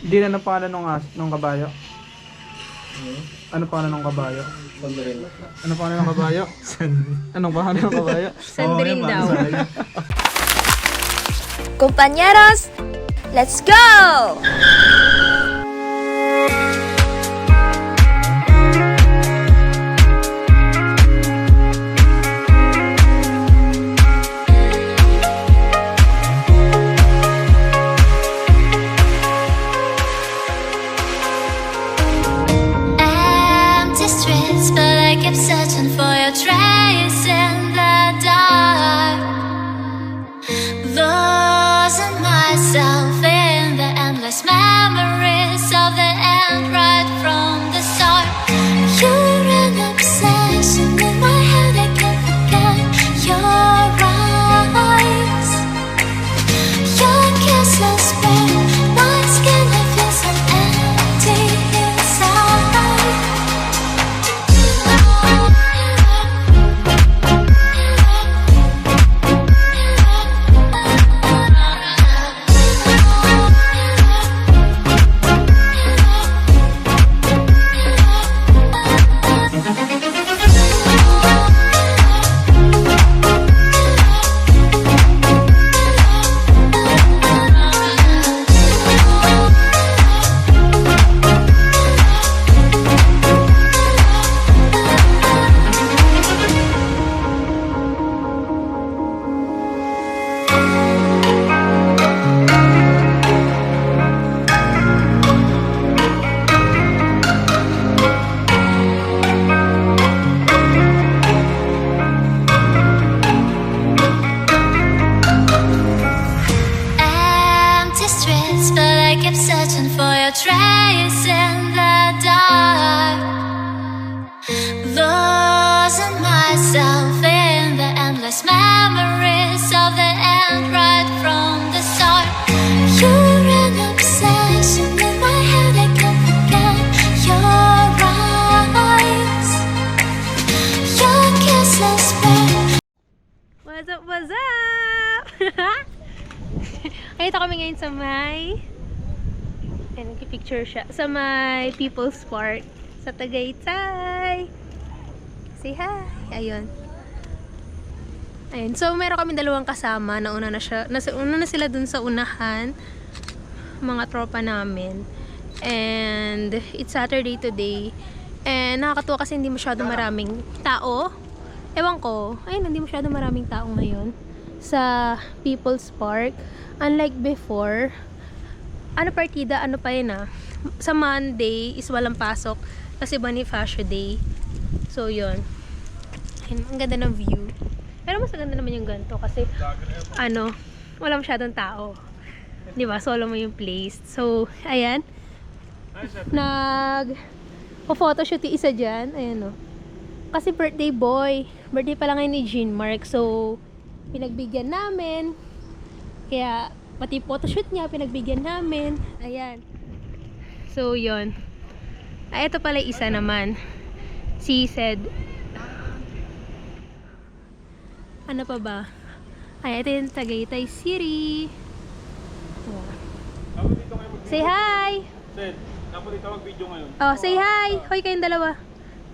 Hindi na ang pangalan nung, as, nung kabayo. Ano pangalan ng kabayo? Ano pangalan ng kabayo? Anong pangalan ng kabayo? Sandrin daw. Compañeros, let's go! May ay, nagpipicture siya. Sa may People's Park sa Tagaytay. Say hi. Ayun. Ayun. So, meron kami dalawang kasama. Nauna na siya. Nasa, una na sila dun sa unahan. Mga tropa namin. And, it's Saturday today. And, nakakatuwa kasi hindi masyado maraming tao. Ewan ko. Ayun, hindi masyado maraming tao ngayon. Sa People's Park. Unlike before, ano partida, ano pa yun ah. Sa Monday is walang pasok kasi Bonifacio Day. So, yun. Ayun, ang ganda ng view. Pero mas maganda naman yung ganito kasi ano, wala masyadong tao. 'Di ba? Solo mo yung place. So, ayan. Nag photoshoot yung isa dyan. Ayan o. Kasi birthday boy. Birthday pa lang ngayon ni Jean Mark. So, pinagbigyan namin. Kaya, pati photoshoot niya, pinagbigyan namin. Ayan. So, yon Ay, ito pala isa naman. Si said, ano pa ba? Ay, ito yung Tagaytay City. Ayan. Say hi! Sir, dapat ikaw mag-video ngayon. Oh, say hi! Hoy, kayong dalawa.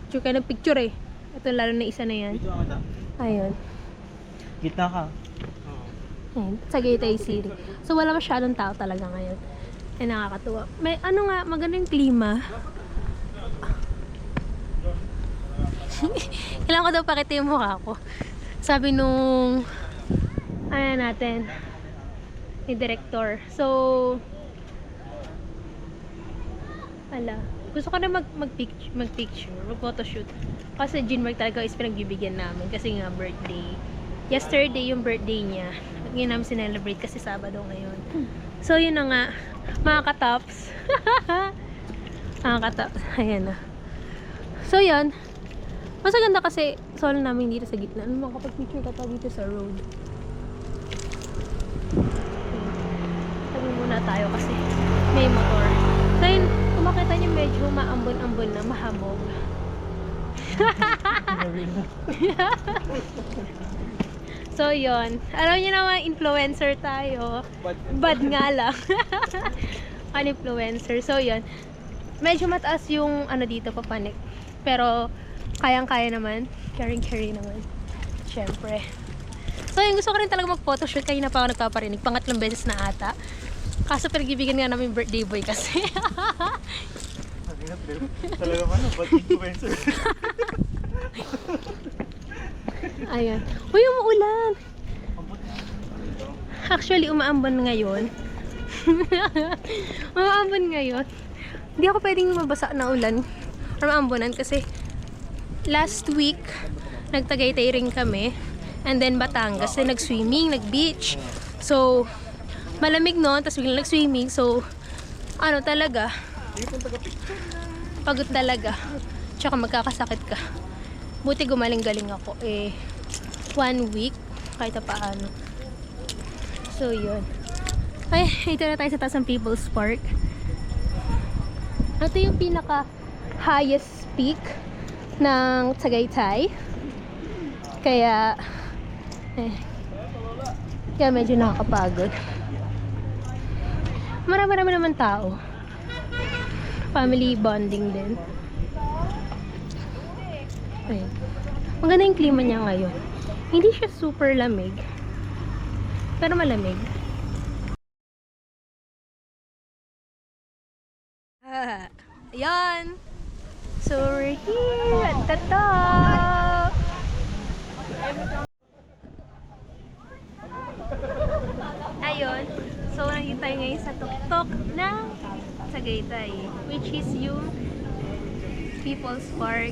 Picture kayo ng picture eh. Ito lalo na isa na yan. Ayun. Gitna ka. Ayun, Tagaytay City. So, wala masyadong tao talaga ngayon. Eh, nakakatuwa. May, ano nga, maganda yung klima. Kailangan ko daw pakita yung mukha ko. Sabi nung, ano natin, ni director. So, ala, gusto ko na mag, mag-picture, mag-picture, mag-photoshoot. Kasi Jeanmark talaga is pinagbibigyan namin kasi nga birthday. Yesterday yung birthday niya. Ngayon namin sinelebrate kasi Sabado ngayon. So, yun na nga. Mga katops. mga katops. Ayan na. So, yun. Mas maganda kasi solo namin dito sa gitna. Ano makapag-picture ka pa dito sa road. Sabi muna tayo kasi may motor. So, yun. Kung makita niyo medyo maambon-ambon na, mahamog. so, yun. Alam niyo naman, influencer tayo. Bad nga lang. Kan-influencer. So, yun. Medyo mataas yung ano dito, papanik. Pero, kayang-kaya naman. Caring-carry naman. Siyempre. So, yung gusto ko rin talaga mag-photoshoot. Kanina pa ako nagpaparinig. Pangatlong beses na ata. Kaso pinag-ibigan nga namin birthday boy kasi. Talaga ba na? Ba't influencer? Ayan. Uy, umuulan! Actually, umaambon ngayon. umaambon ngayon. Hindi ako pwedeng mabasa na ulan or maambonan kasi last week, nagtagaytay rin kami. And then Batangas, then nag-swimming, nag-beach. So, malamig noon, tapos biglang nag-swimming. So, ano talaga, pagod talaga. Tsaka magkakasakit ka. Buti gumaling-galing ako. Eh, one week, kahit paano. So, yun. Ay, ito na tayo sa taas ng People's Park. Ito yung pinaka highest peak ng Tagaytay. Kaya, eh, kaya medyo nakakapagod. Marami-rami naman tao. Family bonding din. Ayun. Maganda yung klima niya ngayon. Hindi siya super lamig. Pero malamig. Ah, Ayan. So, we're here at the top. Ayun. So, nandito tayo ngayon sa tuktok ng Tagaytay. Which is yung People's Park.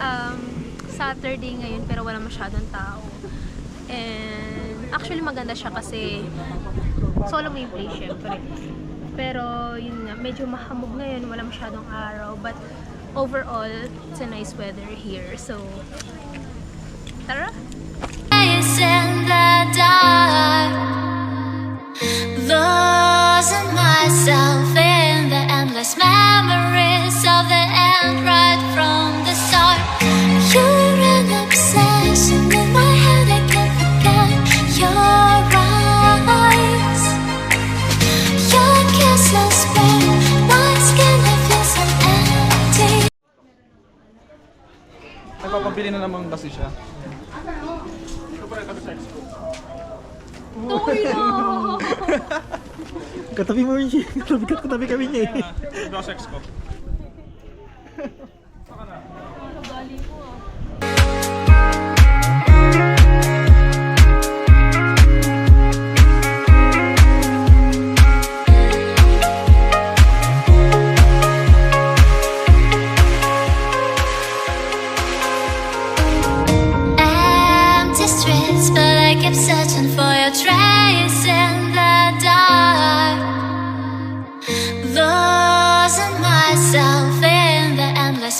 Um, Saturday ngayon pero wala masyadong tao. And actually maganda siya kasi solo mo yung syempre. Pero yun nga, medyo mahamog ngayon, wala masyadong araw. But overall, it's a nice weather here. So, tara! Nagpapabili na naman kasi siya. Katabi mo rin siya. Katabi, katabi kami niya eh. Grosex ko.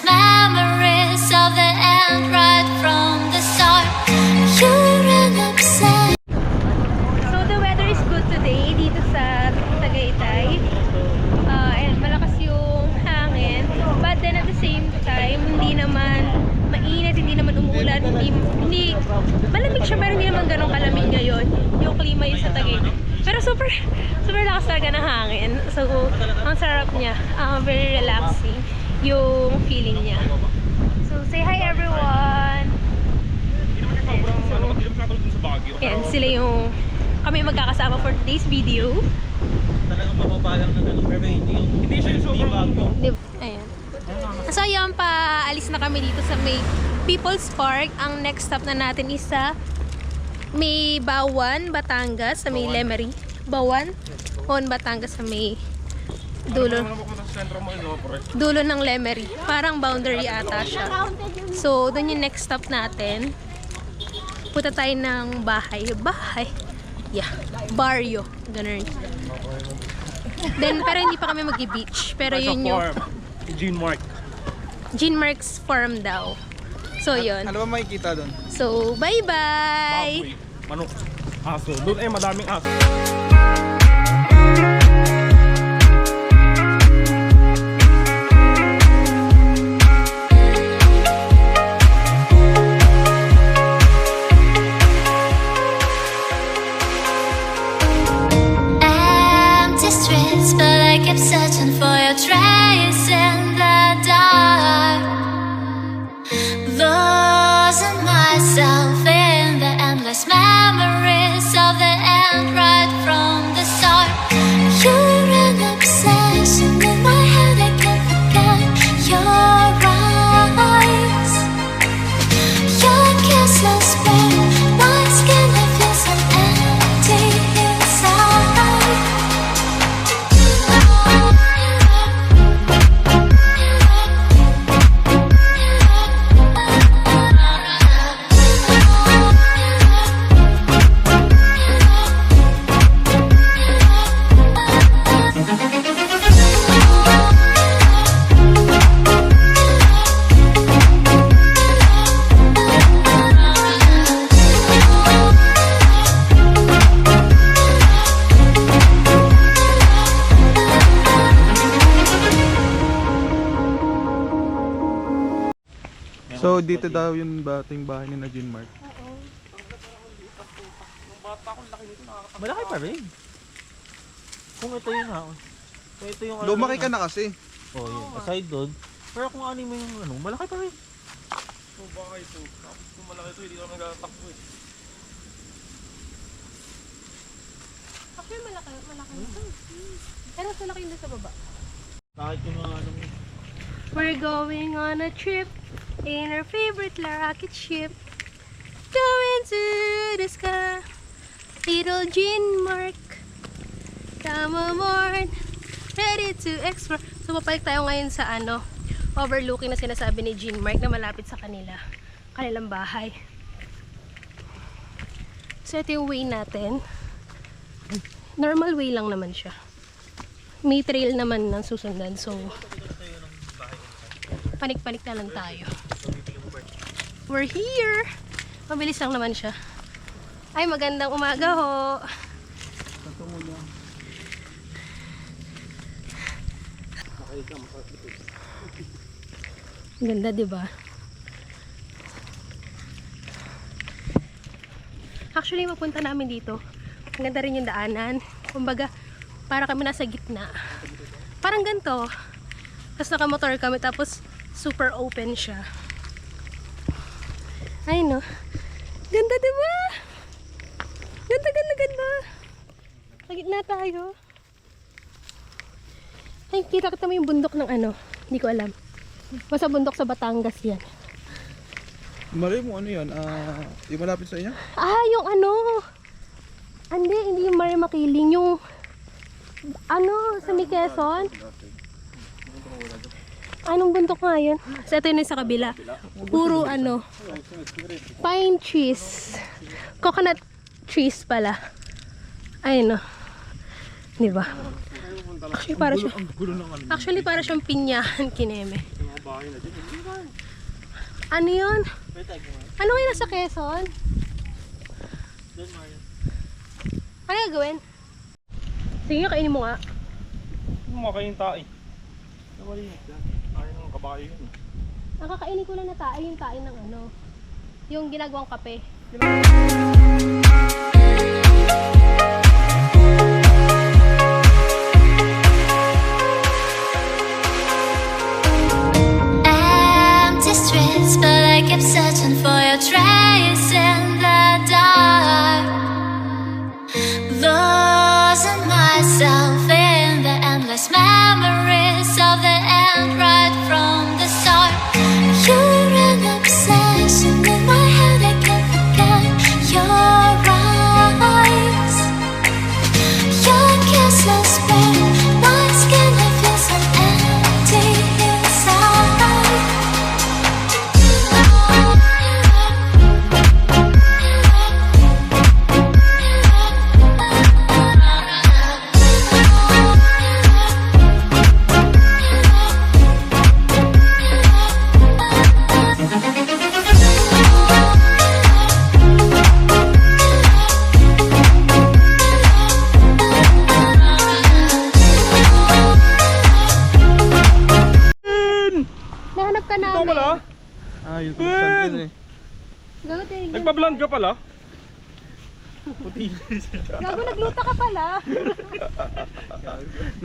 The video. Talagang mababalang na ano, pero hindi yung hindi siya yung sobrang bago. Ayan. So, ayan pa, alis na kami dito sa may People's Park. Ang next stop na natin is sa may Bawan, Batangas, sa may Lemery. Bawan? Bawan, Batangas, sa may dulo. Dulo ng Lemery. Parang boundary ata siya. So, doon yung next stop natin. Punta tayo ng bahay. Bahay? Yeah. Barrio. Ganun. Then, pero hindi pa kami mag-beach. Pero yun yung Gene Mark. Jean Mark's Farm daw. So, yun. Ano ba makikita doon? So, bye-bye! Manok. Aso. Doon eh, madaming aso. But I kept searching for your trace dito daw yung dating bahay ni na Jean Mark. Malaki pa rin. Kung ito yung ha, kung ito yung Lumaki ka na kasi. Oh, yun. Aside doon, pero kung ano yung ano, malaki pa rin. Actually, malaki, malaki. Pero mas malaki yung sa baba. Kahit yung mga ano mo. We're going on a trip in our favorite rocket ship. Going to the sky. Little Jean Mark. Come aboard. Ready to explore. So, papalik tayo ngayon sa ano, overlooking na sinasabi ni Jean Mark na malapit sa kanila. Kanilang bahay. So, ito yung way natin. Normal way lang naman siya. May trail naman ng susundan. So, panik-panik na lang tayo. We're here! Mabilis lang naman siya. Ay, magandang umaga ho! Ganda, di ba? Actually, mapunta namin dito. Ang ganda rin yung daanan. Kumbaga, para kami nasa gitna. Parang ganito. Tapos nakamotor kami, tapos super open siya. Ay, no. Ganda, di ba? Ganda, ganda, ganda. Sa gitna tayo. Ay, kita kita mo yung bundok ng ano. Hindi ko alam. Basta bundok sa Batangas yan. Malay mo ano yun? Ah, yung malapit sa inyo? Ah, yung ano. Hindi, hindi yung Mare Makiling. Yung, ano, sa may Quezon. Anong bundok nga yun? Sa ito yun yung sa kabila. Puro ano, pine trees. Coconut trees pala. Ayun no. Di ba? Actually, para siya, actually, para siyang pinyahan kineme. Ano yun? Ano nga nasa Quezon? Ano gagawin? Sige nga, kainin mo nga. Kumakain tayo. Namalinis yan. Kabayo yun. Ang kakainin ko lang na tae, yung tae ng ano, yung ginagawang kape. Empty streets, but I kept searching for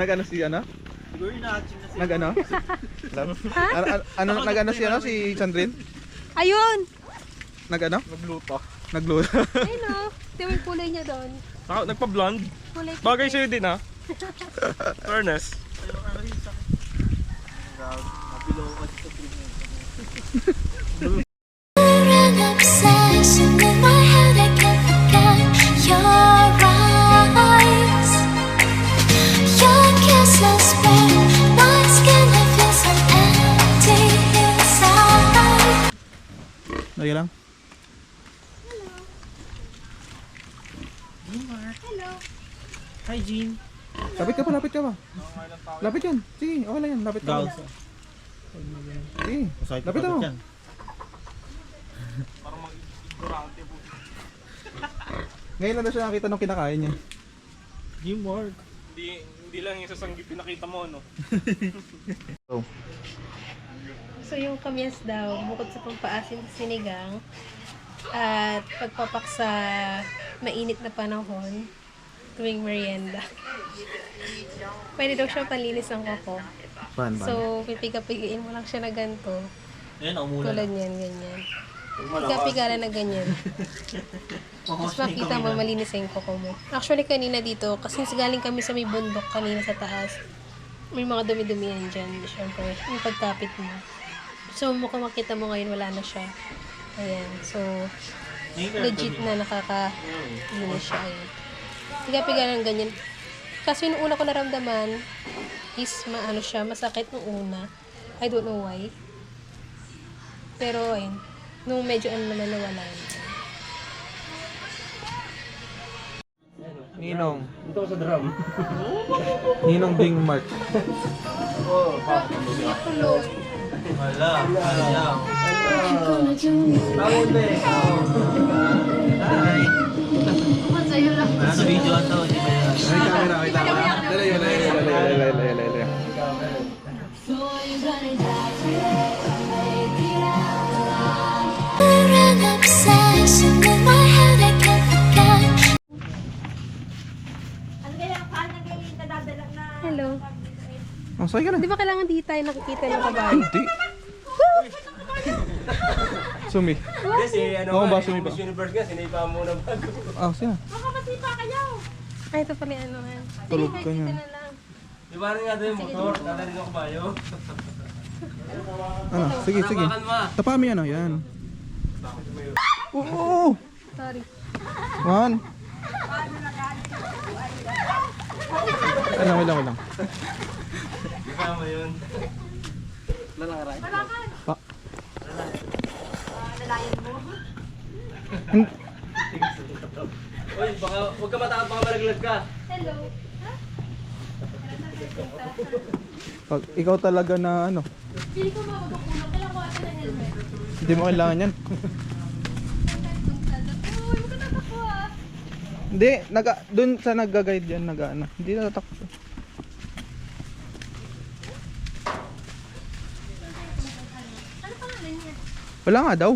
Nag-ano si ano? Siguro inaatsin na siya. Nag-ano? ano, ano, ano nag-ano si ano si Sandrine? Ayun! Nag-ano? Nagluto. Nagluto. Ayun o. Ito yung kulay niya doon. Saka nagpa-blonde. Kulay Bagay sa'yo din ha. Fairness. You're Lapit yan. Sige, okay lang yan. Lapit ka. Gals. pa. Sige. Lapit mo. Ngayon lang na siya nakita nung kinakain niya. Teamwork. Hindi, hindi lang yung sasanggip pinakita mo, no? So yung kamyas daw, bukod sa pampaasim sa sinigang, at pagpapak sa mainit na panahon, tuwing merienda. Pwede daw siya panlinis ng koko. Pan, So, pipiga-pigain mo lang siya na ganito. Ayun, umula. Tulad niyan, ganyan. Piga-piga na ganyan. Tapos makita mo, malinis yung koko mo. Actually, kanina dito, kasi galing kami sa may bundok kanina sa taas, may mga dumi-dumi yan dyan. Siyempre, yung pagkapit mo. So, mukhang makita mo ngayon, wala na siya. Ayan. So, legit na nakaka-linis siya. Ayan. Piga-piga ng ganyan. Kasi yung una ko naramdaman is maano siya, masakit nung una. I don't know why. Pero ayun, nung medyo ano naman nawala yun. Ninong. Dito sa drum. Ninong Bing Mark. Wala. Wala. Nasa video ito. Hindi ba yan? Ay, camera, ay, camera. In my head. I can't forget. Hello. Oh, sakay ka na. Di ba kailangan di tayo nakikita ng kabayo? Hindi. Sumi. Kasi ano Oo, nga, ba, sumi yung pa. Miss Universe nga, sinipa muna bago. Ah, siya. Ay, ito pala yung ano nga. Tulog ka niyan. Di ba rin nga doon yung motor? Dadalhin ako ba yun? Ano, sige, sige. Mo ah. Tapami ano, yan. Oo! Sorry. One. Ay lang, wait lang, wait lang. Kasama yun. Pa. Hin- Uy, baka huwag ka matakot, baka malaglag ka. Hello. Pag ikaw talaga na ano, Pili ko mababakuna. Kailangan ko ata ng helmet. hindi mo kailangan yan. Uy, huwag ka tatakbo ah. Hindi, naga, dun sa nagga-guide yan, naga ano. Hindi natatakbo. Ano pangalan niya? Wala nga daw.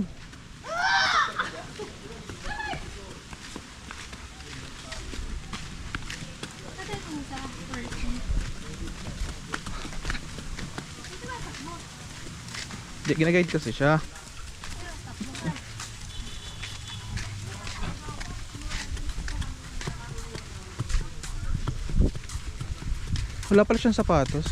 Hindi, ginaguide kasi siya. Wala pala siyang sapatos.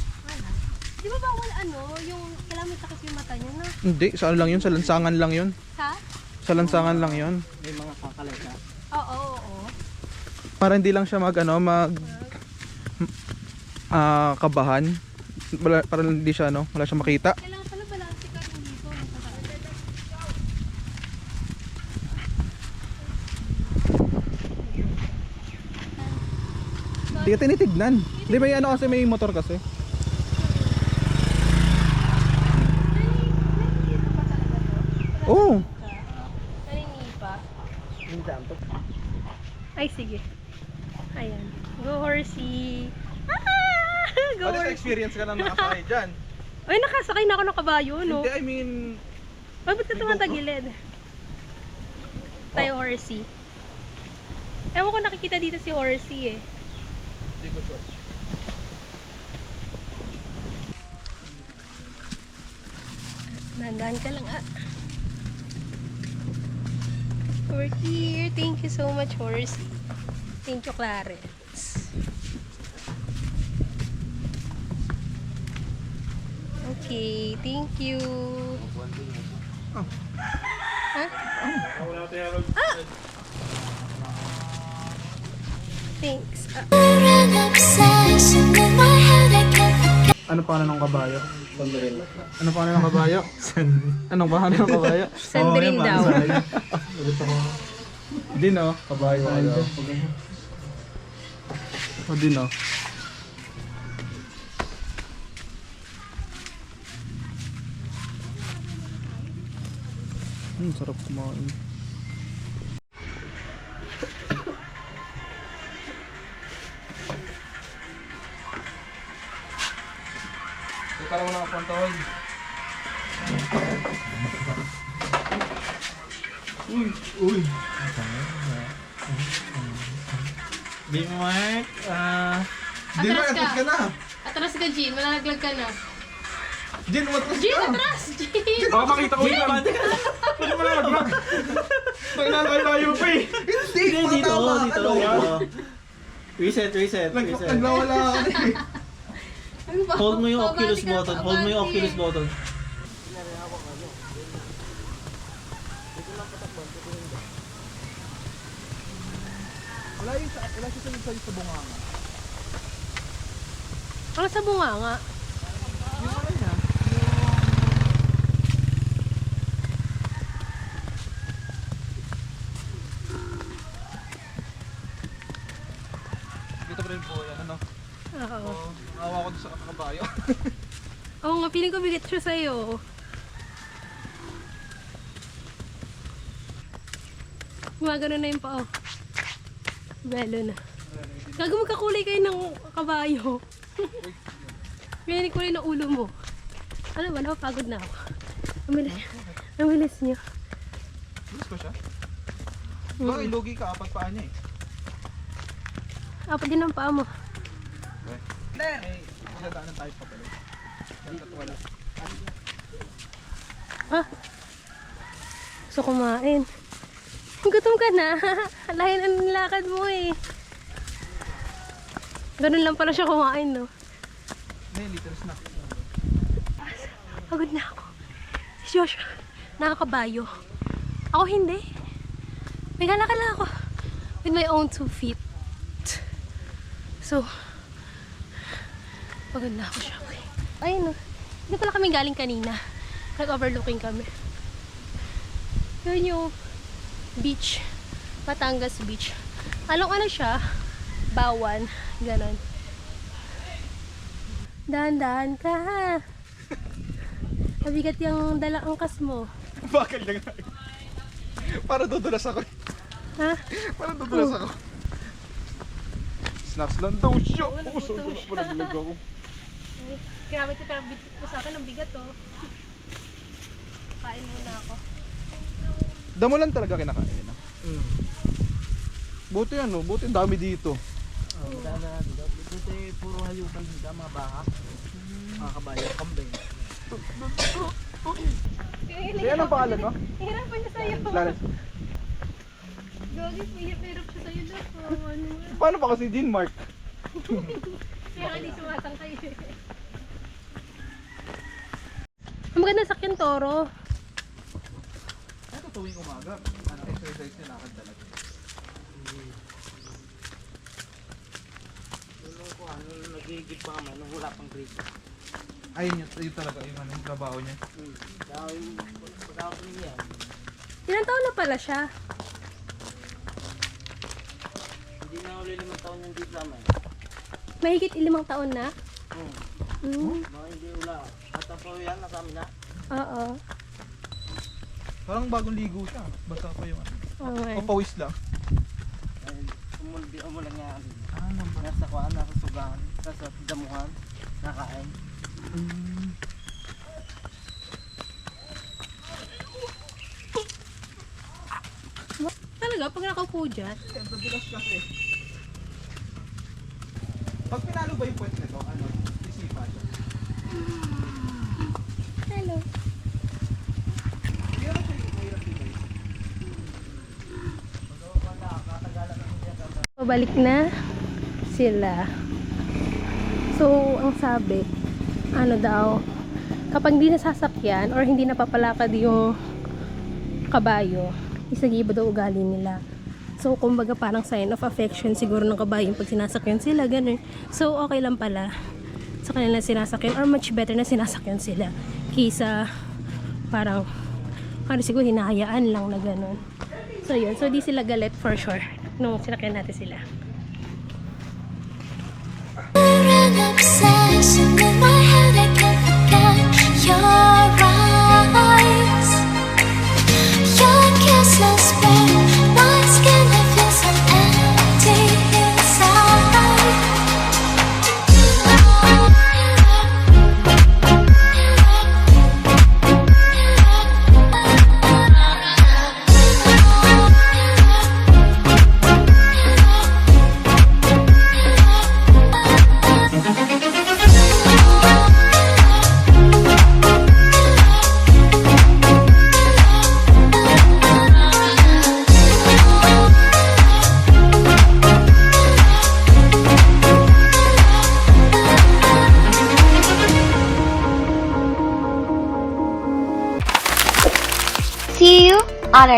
Di ba bawal ano, yung kailangan may takip yung mata niya na? Hindi, saan lang yun? Sa lansangan lang yun. Sa? Sa lansangan lang yun. Oo, oo, oo. Para hindi lang siya mag ano, mag ah kabahan. Wala, para hindi siya ano, wala siyang makita. Kailangan pala balanse ka rin dito. Hindi ka tinitignan. Di ba ano kasi may motor kasi? Oo. Naninipa. Ay, sige. Ayan. Go horsey. Ah! Go Ano horsey. experience ka na nakasakay dyan? Ay, nakasakay na ako ng kabayo, no? Hindi, I mean, Ay, ba't ka tumatagilid? Tayo horsey. Ewan ko nakikita dito si Horsey eh. Hindi ko sure. Nandaan ka lang ah. We're here. Thank you so much, Horsey. Thank you, Clarence. Okay, thank you. Oh. Ha? Ah! Thanks. Ah, You're an obsession in my head, I can't forget. Ano pangalan ng kabayo? Ano pangalan ng kabayo? Anong pangalan ng kabayo? Sandrin daw. Din oh, kabayo. O din oh. Hmm, sarap kumain. Pantawag. Uy, uy. Big Mark, ah... Di ba, Atras ka. atras ka na. Atras ka, Jean. Malalaglag ka na. Din, atras Jean, ka. atras! Jean! Baka makita ko yan. Pwede mo na mag-vlog. Kailangan tayo pa eh. Hindi, Hindi, dito, ka dito. Reset, reset, Nag- reset. Naglawala ka na eh. Hold mo yung Oculus button, hold mo yung Oculus button. Wala yung wala siya sa sa bunganga. Ano sa bunga nga? Yung ano niya? Dito pa rin po yan, ano? Oo. Oh, awa ko doon sa kabayo. Oo nga, feeling ko bigat siya sa'yo. Gumagano na yung paa. Belo na. Gago magkakulay kayo ng kabayo. Ganyan yung kulay ng ulo mo. Ano ba, napapagod na ako. Amilis. Amilis niyo. Gusto ko siya? Baka ilugi ka, apat paa niya eh. Apat din ang paa mo. Hindi! Eh, dadaanan tayo pa pala. Dapat wala. Ah. Gusto kumain. Gutom ka na. Lahin ang nilakad mo eh. Ganun lang pala siya kumain, no? Hindi, little snack. Pagod na ako. Si Joshua, nakakabayo. Ako hindi. May galakad lang ako. With my own two feet. So, pagod na ako siya. Ayun, no. Hindi pala kami galing kanina. Nag-overlooking kami. Yun yung beach. Batangas Beach. Along ano siya? Bawan. Ganon. Dahan-dahan ka. Mabigat yung dala angkas mo. Bakal lang. Para dudulas ako. Ha? Para dudulas ako. Snacks lang daw siya. Oo, so daw so pala ako. Grabe ito, pero bit mo sa akin ang bigat oh. Kain muna ako. Damo lang talaga kinakain. ah. Mm. Buti ano, buti ang dami dito. Oh, dada, dito, dito eh, puro hayupan dito, mga baka. Mga kabayo, kambing. Kaya anong pangalan mo? Hirapan niya sa'yo. Clarence. Gagi, hirap siya sa'yo doon. Ano. Paano pa kasi Dean Mark? Kaya nga di sumasang kayo eh. Ang maganda sa Toro. Ito tuwing umaga. Ano, exercise niya lakad talaga. Nagigit pa naman, nung wala pang grade. Ayun yun, yun talaga yung ano, yung trabaho niya. Hmm. Dahil yung pagkakapin niya, Ilang taon na pala siya? hindi na uli limang taon yung diploma. Mahigit ilimang taon na? Hmm. Mm. Mga hindi wala. At po yan, nasa amin na. Oo. Parang bagong ligo siya. Basta pa yung ano. Nga. O pawis lang. Dahil umulbi, umulan nga. Ah, naman. Nasa kuhaan, nasa sugahan, nasa damuhan, nakain. Talaga, pag nakaupo po dyan. Siyempre, bilas kasi. Pag pinalo ba yung puwet nito, ano, isipa siya. Hello. Hindi naman siya yung mahirap dito. Pabalik na sila. So, ang sabi, ano daw, kapag hindi nasasakyan or hindi napapalakad yung kabayo, isagiba daw ugali nila. So, kumbaga parang sign of affection siguro ng kabayo pag sinasakyan sila, ganun. So, okay lang pala sa kanila sinasakyan or much better na sinasakyan sila kaysa parang parang siguro hinahayaan lang na ganun. So, yun. So, di sila galit for sure nung sinakyan natin sila. You're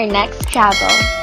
next travel.